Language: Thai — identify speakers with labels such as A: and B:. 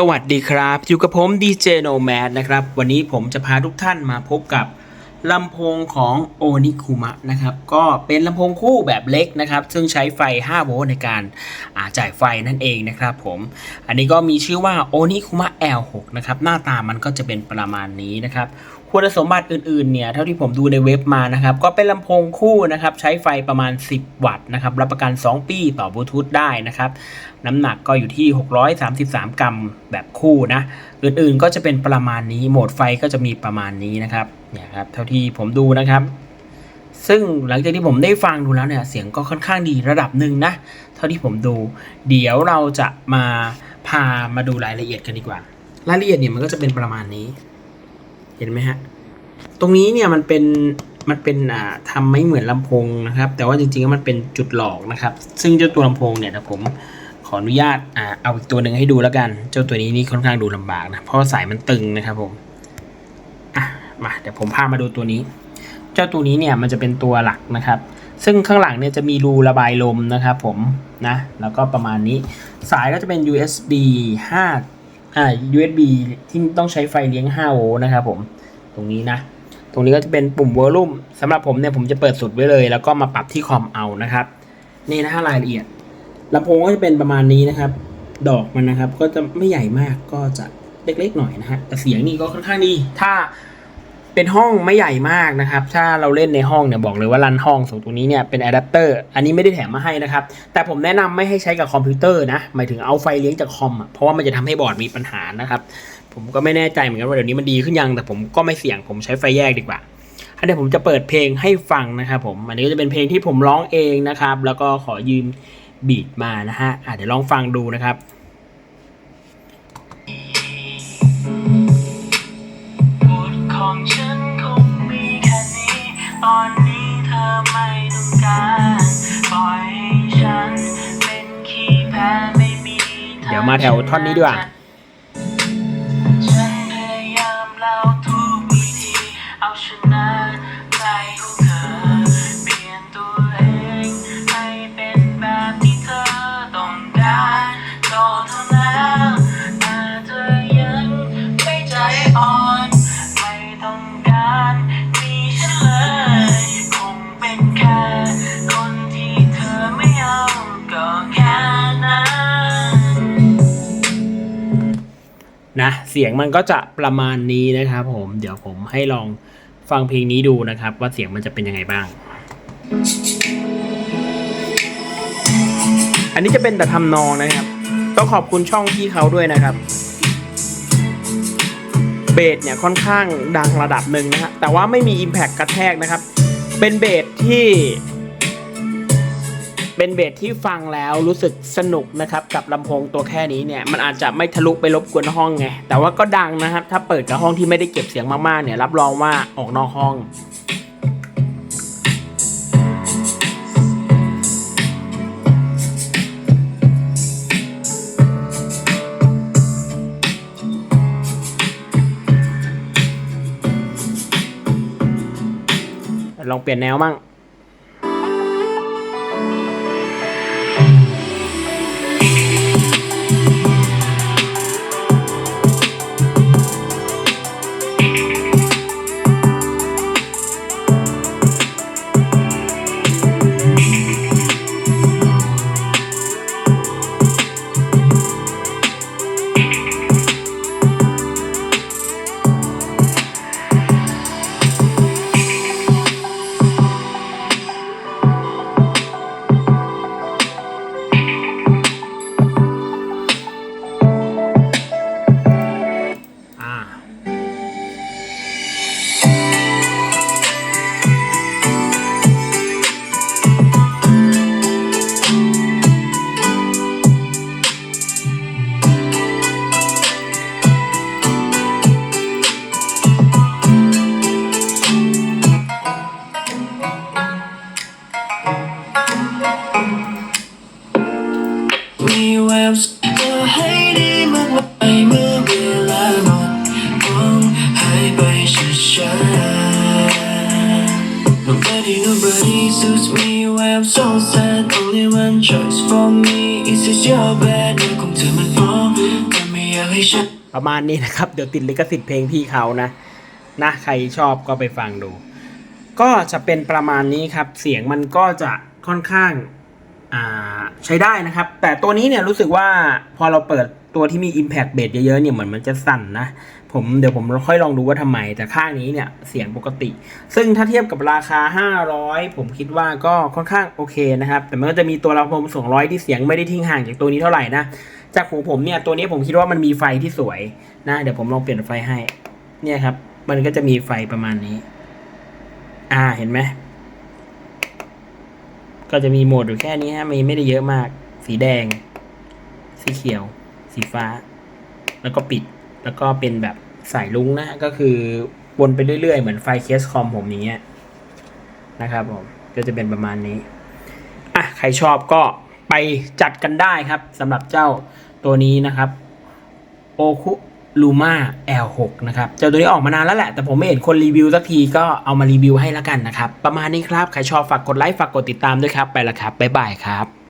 A: สวัสดีครับ อยู่กับผมดีเจโนแมดนะครับ วันนี้ผมจะพาทุกท่านมาพบกับ ลำโพงของโอนิคุมะนะครับ ก็เป็นลำโพงคู่แบบเล็กนะครับ ซึ่งใช้ไฟ 5 โวลต์ในการาจ่ายไฟนั่นเองนะครับผม อันนี้ก็มีชื่อว่าโอนิคุมะ L6 นะครับ หน้าตามันก็จะเป็นประมาณนี้นะครับคุณสมบัติอื่นๆ เนี่ย เท่าที่ผมดูในเว็บมานะครับ ก็เป็นลำโพงคู่นะครับ ใช้ไฟประมาณ 10 วัตต์นะครับ รับประกัน 2 ปีต่อบลูทูธได้นะครับ น้ำหนักก็อยู่ที่ 633 กรัมแบบคู่นะ อื่นๆ ก็จะเป็นประมาณนี้ โหมดไฟก็จะมีประมาณนี้นะครับ เนี่ยครับเท่าที่ผมดูนะครับ ซึ่งหลังจากที่ผมได้ฟังดูแล้วเนี่ยเสียงก็ค่อนข้างดีระดับหนึ่งนะ เท่าที่ผมดู เดี๋ยวเราจะมาพามาดูรายละเอียดกันดีกว่า รายละเอียดเนี่ยมันก็จะเป็นประมาณนี้ เห็นไหมฮะตรงนี้เนี่ยมันเป็นมันเป็นอ่าทำไม่เหมือนลำโพงนะครับ แต่ว่าจริงๆมันเป็นจุดหลอกนะครับ ซึ่งเจ้าตัวลำโพงเนี่ยเดี๋ยวผมขออนุญาตอ่าเอาอีกตัวหนึ่งให้ดูแล้วกัน เจ้าตัวนี้นี่ค่อนข้างดูลำบากนะเพราะสายมันตึงนะครับผม มาเดี๋ยวผมพามาดูตัวนี้ เจ้าตัวนี้เนี่ยมันจะเป็นตัวหลักนะครับ ซึ่งข้างหลังเนี่ยจะมีรูระบายลมนะครับผมนะแล้วก็ประมาณนี้สายก็จะเป็น USB 5อ่า USB ที่ต้องใช้ไฟเลี้ยง 5 โวลต์นะครับผมตรงนี้นะตรงนี้ก็จะเป็นปุ่มวอลลุ่มสำหรับผมเนี่ยผมจะเปิดสุดไว้เลย แล้วก็มาปรับที่คอมเอานะครับ นี่นะฮะรายละเอียดลำโพงก็จะเป็นประมาณนี้นะครับ ดอกมันนะครับ ก็จะไม่ใหญ่มากก็จะเล็กๆหน่อยนะฮะแต่เสียงนี่ก็ค่อนข้างดี ถ้า เป็นห้องไม่ใหญ่มากนะครับ ถ้าเราเล่นในห้องเนี่ยบอกเลยว่ารันห้องส่วนตรงนี้เนี่ยเป็นอะแดปเตอร์อันนี้ไม่ได้แถมมาให้นะครับ แต่ผมแนะนำไม่ให้ใช้กับคอมพิวเตอร์นะ หมายถึงเอาไฟเลี้ยงจากคอมอะเพราะว่ามันจะทำให้บอร์ดมีปัญหานะครับ ผมก็ไม่แน่ใจเหมือนกันว่าเดี๋ยวนี้มันดีขึ้นยังแต่ผมก็ไม่เสี่ยงผมใช้ไฟแยกดีกว่าอันเดี๋ยวผมจะเปิดเพลงให้ฟังนะครับผม อันนี้ก็จะเป็นเพลงที่ผมร้องเองนะครับ แล้วก็ขอยืมบีทมานะฮะะเดี๋ยวลองฟังดูนะครับ ดี๋ยวมาแถวท่อนนี้ดีกว่า สียงมันก็จะประมาณนี้นะครับผมเดี๋ยวผมให้ลองฟังเพลงนี้ดูนะครับ ว่าเสียงมันจะเป็นยังไงบ้าง อันนี้จะเป็นแต่ทำนองนะครับ ต้องขอบคุณช่องพี่เขาด้วยนะครับ เบสเนี่ยค่อนข้างดังระดับหนึ่งนะฮะแต่ว่าไม่มี Impact กระแทกนะครับ เป็นเบสที่ เป็นเบสที่ฟังแล้วรู้สึกสนุกนะครับกับลำโพงตัวแค่นี้เนี่ยมันอาจจะไม่ทะลุไปรบกวนห้องไงแต่ว่าก็ดังนะครับถ้าเปิดกับห้องที่ไม่ได้เก็บเสียงมากๆเนี่ยรับรองว่าออกนอกห้องลองเปลี่ยนแนวมั่ง
B: ช้าๆ Nobody nobody suits me well so sad only one choice for me is this your bed เรื่องของเธอมันพร้อมแต่ไม่อยากให้ฉัน
A: ประมาณนี้นะครับ เดี๋ยวติดลิขสิทธิ์เพลงพี่เขานะ นะใครชอบก็ไปฟังดู ก็จะเป็นประมาณนี้ครับ เสียงมันก็จะค่อนข้าง ใช้ได้นะครับ แต่ตัวนี้เนี่ยรู้สึกว่าพอเราเปิดตัวที่มี Impact b a s เยอะๆเนี่ยเหมือนมันจะสั่นนะผมเดี๋ยวผมค่อยลองดูว่าทำไม แต่ข้างนี้เนี่ยเสียงปกติ ซึ่งถ้าเทียบกับราคา 500 ผมคิดว่าก็ค่อนข้างโอเคนะครับ แต่มันก็จะมีตัวลำโพง200 ที่เสียงไม่ได้ทิ้งห่างจากตัวนี้เท่าไหร่นะ จากหูผมเนี่ยตัวนี้ผมคิดว่ามันมีไฟที่สวยนะเดี๋ยวผมลองเปลี่ยนไฟให้ เนี่ยครับ มันก็จะมีไฟประมาณนี้ อ่าเห็นไหม ก็จะมีโหมดอยู่แค่นี้ฮะม่ไม่ได้เยอะมาก สีแดง สีเขียว สีฟ้า แล้วก็ปิดแล้วก็เป็นแบบสายลุ้งนะก็คือวนไปเรื่อยๆ เหมือนไฟเคสคอมผมอย่างเงี้ยนะครับผมก็จะเป็นประมาณนี้อะใครชอบก็ไปจัดกันได้ครับสำหรับเจ้าตัวนี้นะครับโอคุ ลูมา L6 นะครับ เจ้าตัวนี้ออกมานานแล้วแหละ แต่ผมไม่เห็นคนรีวิวสักทีก็เอามารีวิวให้แล้วกันนะครับ ประมาณนี้ครับ ใครชอบฝากกดไลค์ ฝากกดติดตามด้วยครับ ไปละครับ บ๊ายบายครับ